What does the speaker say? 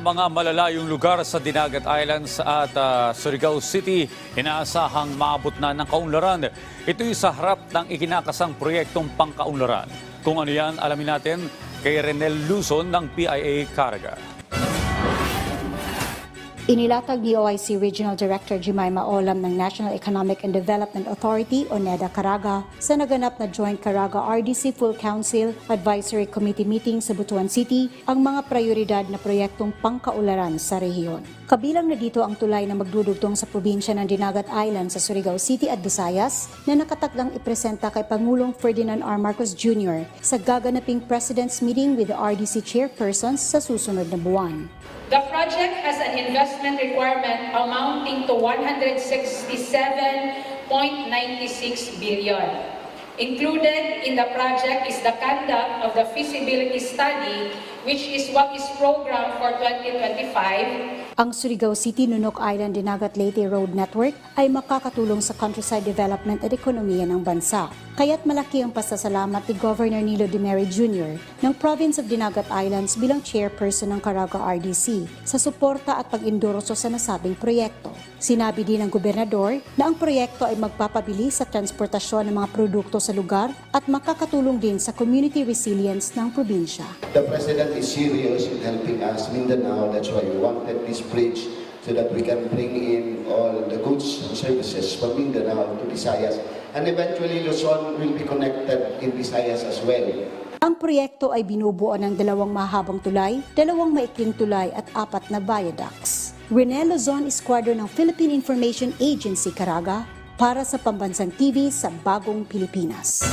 Mga malalayong lugar sa Dinagat Islands at ah, Surigao City inaasahang maabot na ng kaunlaran. Ito'y sa harap ng ikinakasang proyektong pangkaunlaran. Kung ano yan, alamin natin kay Renel Luzon ng PIA Caraga. Inilatag ni OIC Regional Director Jemima Olam ng National Economic and Development Authority o NEDA Caraga sa naganap na Joint Caraga RDC Full Council Advisory Committee meeting sa Butuan City ang mga prioridad na proyektong pangkaularan sa rehiyon. Kabilang na dito ang tulay na magdudugtong sa probinsya ng Dinagat Island sa Surigao City at Visayas na nakatakdang ipresenta kay Pangulong Ferdinand R. Marcos Jr. sa gaganaping President's Meeting with the RDC Chairpersons sa susunod na buwan. The project has an investment requirement amounting to 167.96 billion. Included in the project is the conduct of the feasibility study, which is what is programmed for 2025 Ang Surigao City Nunok Island Dinagat Leyte Road Network ay makakatulong sa countryside development at ekonomiya ng bansa. Kaya't malaki ang pasasalamat ni Governor Nilo de Meri Jr. ng Province of Dinagat Islands bilang chairperson ng Caraga RDC sa suporta at pag-endorso sa nasabing proyekto. Sinabi din ng gobernador na ang proyekto ay magpapabili sa transportasyon ng mga produkto sa lugar at makakatulong din sa community resilience ng probinsya. The President is serious in helping us, Mindanao. That's why we wanted this bridge so that we can bring in all the goods and services from Mindanao to Visayas. And eventually Luzon will be connected in Visayas as well. Ang proyekto ay binubuo ng dalawang mahabang tulay, dalawang maikling tulay at apat na viaducts. Renel Luzon, Esquadron ng Philippine Information Agency, Caraga, para sa Pambansang TV sa Bagong Pilipinas.